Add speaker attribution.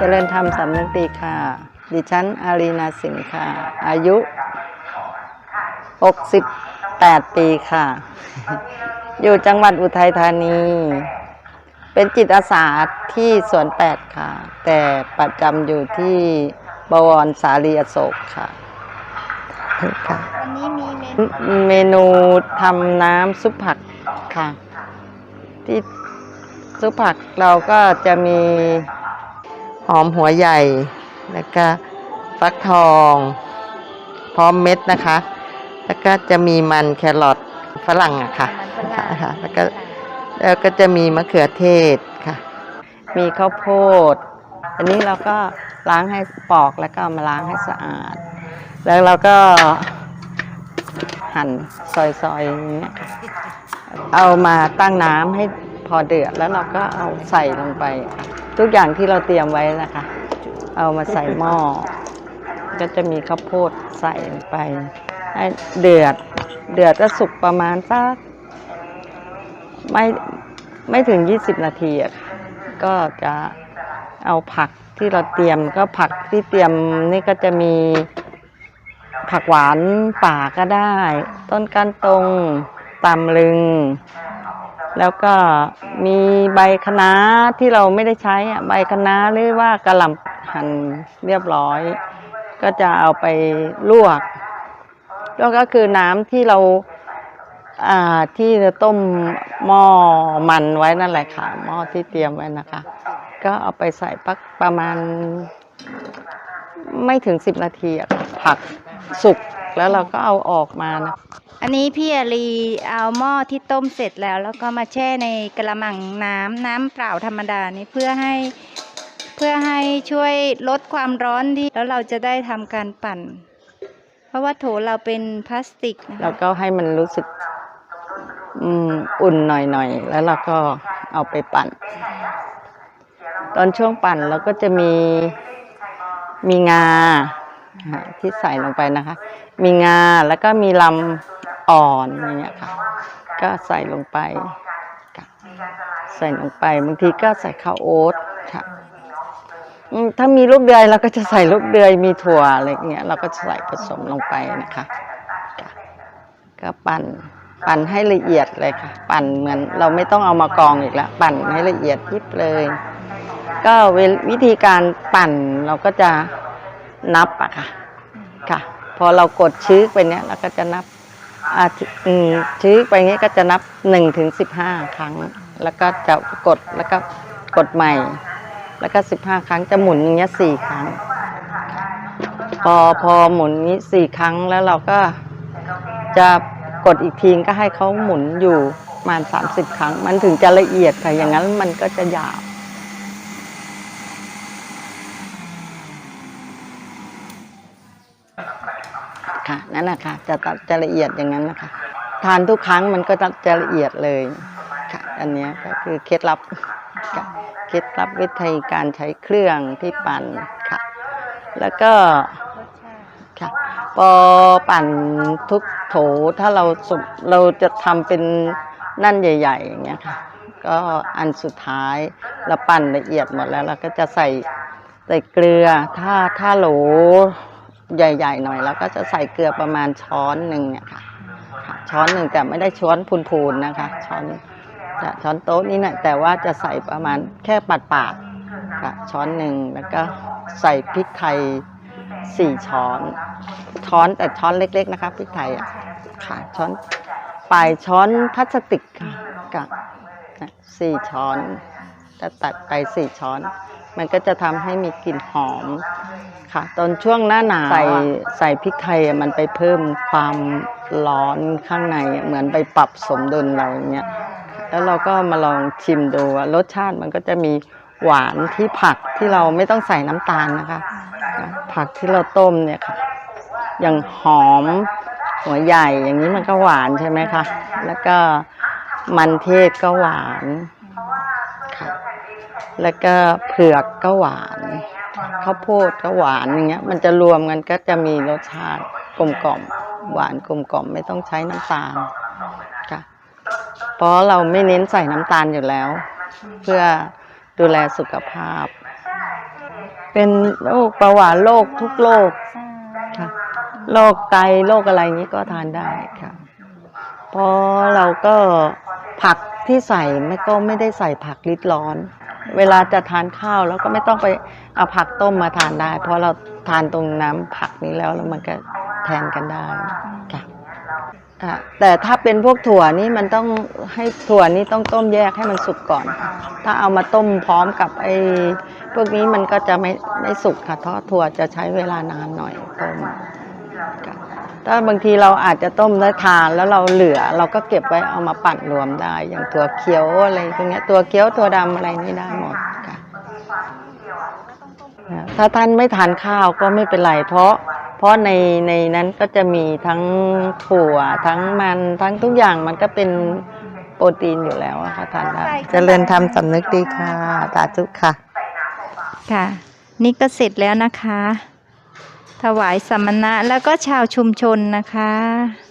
Speaker 1: จรมสำนึกดีค่ะ ดิฉันอารีนาสินค่ะ อายุ 68 ปีค่ะ อยู่จังหวัดอุทัยธานี เป็นจิตอาสาที่สวนแปดค่ะ แต่ประจำอยู่ที่บวรสาลีอโศกค่ะค่ะ
Speaker 2: วันนี้มีเมนู
Speaker 1: ทำน้ำซุปผักค่ะ ที่ซุปผักเราก็จะมี หอมหัวใหญ่ แล้วก็ฟักทอง พร้อมเม็ดนะคะ แล้วก็จะมีมันแครอทฝรั่งอะค่ะ
Speaker 2: มันฝรั่ง
Speaker 1: ค่ะ แล้วก็แล้วก็จะมีมะเขือเทศค่ะ มีข้าวโพด อันนี้เราก็ล้างให้ปอกแล้วก็เอามาล้างให้สะอาด แล้วเราก็หั่นซอยๆอย่างเงี้ยค่ะเอามาตั้งน้ำให้พอเดือดแล้วเราก็เอาใส่ลงไปค่ะ ทุกอย่างที่เราเตรียมไว้นะคะ เอามาใส่หม้อ ก็จะมีข้าวโพดใส่ลงไป ให้เดือด เดือดก็สุกประมาณสักไม่ไม่ถึง 20 นาทีอะค่ะก็จะเอาผักที่เราเตรียมก็ผักที่เตรียมนี่ก็จะมีผักหวานป่าก็ได้ ต้นกันตรงตำลึง แล้วก็มีใบคะน้าที่เราไม่ได้ใช้ใบคะน้าหรือว่ากระหล่ำหั่นเรียบร้อย ก็จะเอาไปลวกแล้วก็คือน้ำที่เราอ่าที่จะต้มหม้อมันไว้นั่นแหละค่ะหม้อที่เตรียมไว้นะคะ ก็เอาไปใส่ปักประมาณ ไม่ถึงสิบนาทีผักสุกแล้วเราก็เอาออกมานะ
Speaker 2: อันนี้พี่อารีเอาหม้อที่ต้มเสร็จแล้ว แล้วก็มาแช่ในกระมังน้ำน้ำเปล่าธรรมดานี่เพื่อให้เพื่อให้ช่วยลดความร้อนที่แล้วเราจะได้ทำการปั่น เพราะว่าโถเราเป็นพลาสติกนะ
Speaker 1: แล้วก็ให้มันรู้สึกอืมอุ่นหน่อยๆ แล้วเราก็เอาไปปั่น ตอนช่วงปั่นเราก็จะมีมีงาที่ใส่ลงไปนะคะ มีงาแล้วก็มีลำ อ่อนอย่างเงี้ยค่ะ ก็ใส่ลงไปใส่ลงไปบางทีก็ใส่ข้าวโอ๊ตค่ะถ้ามีลูกเดือยเราก็จะใส่ลูกเดือยมีถั่วอะไรเงี้ยเราก็ใส่ผสมลงไปนะคะ ก็ปั่นปั่นให้ละเอียดเลยค่ะ ปั่นเหมือนเราไม่ต้องเอามากองอีกแล้วปั่นให้ละเอียดยิบเลย ก็วิธีการปั่นเราก็จะนับอะค่ะค่ะ พอเรากดชื้อไปเนี้ยเราก็จะนับ ชื้อไปเนี้ก็จะนับหนึ่งถึงสิบห้าครั้ง แล้วก็จะกดแล้วก็กดใหม่ แล้วก็สิบห้าครั้งจะหมุนอย่างเงี้ยสี่ครั้ง พอพอหมุนนี้สี่ครั้งแล้วเราก็จะกดอีกทีก็ให้เขาหมุนอยู่ประมาณสามสิบครั้ง มันถึงจะละเอียดค่ะอย่างนั้นมันก็จะหยาบ ค่ะนั่นแหละค่ะจะตัดจะละเอียดอย่างนั้นนะคะ ทานทุกครั้งมันก็จะละเอียดเลยค่ะ อันนี้ก็คือเคล็ดลับเคล็ดลับวิธีการใช้เครื่องที่ปั่นค่ะ แล้วก็ค่ะพอปั่นทุกโถถ้าเราสุเราจะทำเป็นนั่นใหญ่ ๆ อย่างเงี้ยค่ะ ก็อันสุดท้ายเราปั่นละเอียดหมดแล้วเราก็จะใส่ใส่เกลือถ้าถ้าโหล ใหญ่ ๆ หน่อยเราก็จะใส่เกลือประมาณช้อนหนึ่งเนี่ยค่ะ ช้อนหนึ่งแต่ไม่ได้ช้อนพูนๆนะคะ ช้อนจะช้อนโต๊ะนี่นะแต่ว่าจะใส่ประมาณแค่ปาดๆค่ะช้อนหนึ่งแล้วก็ใส่พริกไทยสี่ช้อน ช้อนแต่ช้อนเล็ก ๆ นะคะพริกไทยอะค่ะช้อนปลายช้อนพลาสติกค่ะกับนะสี่ช้อนจะตัดไปสี่ช้อน มันก็จะทำให้มีกลิ่นหอมค่ะ ตอนช่วงหน้าหนาวใส่ใส่พริกไทยอะมันไปเพิ่มความร้อนข้างในอะเหมือนไปปรับสมดุลเราอย่างเงี้ยแล้วเราก็มาลองชิมดูว่ารสชาติมันก็จะมีหวานที่ผักที่เราไม่ต้องใส่น้ำตาลนะคะ ผักที่เราต้มเนี่ยค่ะ อย่างหอมหัวใหญ่อย่างนี้มันก็หวานใช่ไหมคะ แล้วก็มันเทศก็หวาน ค่ะ แล้วก็เผือกก็หวาน ข้าวโพดก็หวานอย่างเงี้ย มันจะรวมกันก็จะมีรสชาติกลมกล่อม หวานกลมกล่อมไม่ต้องใช้น้ำตาลค่ะ เพราะเราไม่เน้นใส่น้ำตาลอยู่แล้ว เพื่อดูแลสุขภาพ เป็นโรคเบาหวานโรคทุกโรคค่ะโรคไตโรคอะไรนี้ก็ทานได้ค่ะ เพราะเราก็ผัก ที่ใส่ไม่ก็ไม่ได้ใส่ผักลิดร้อน เวลาจะทานข้าวแล้วก็ไม่ต้องไปเอาผักต้มมาทานได้ เพราะเราทานตรงน้ำผักนี้แล้วแล้วมันก็แทนกันได้ค่ะแต่ถ้าเป็นพวกถั่วนี่มันต้องให้ถั่วนี่ต้องต้มแยกให้มันสุกก่อน ถ้าเอามาต้มพร้อมกับไอ้พวกนี้มันก็จะไม่ไม่สุกค่ะเพราะถั่วจะใช้เวลานานหน่อยต้มค่ะ ถ้าบางทีเราอาจจะต้มแล้วทานแล้วเราเหลือเราก็เก็บไว้เอามาปั่นรวมได้ อย่างถั่วเขียวอะไรพวกเนี้ยตัวเขียวตัวดำอะไรนี่ได้หมดค่ะค่ะถ้าท่านไม่ทานข้าวก็ไม่เป็นไรเพราะ เพราะในในนั้นก็จะมีทั้งถั่วทั้งมันทั้งทุกอย่างมันก็เป็นโปรตีนอยู่แล้วอะค่ะทานได้เจริญธรรมสำนึกดีค่ะสาธุค่ะ
Speaker 2: ค่ะ นี่ก็เสร็จแล้วนะคะ ถวายสัมมณะแล้วก็ชาวชุมชนนะคะ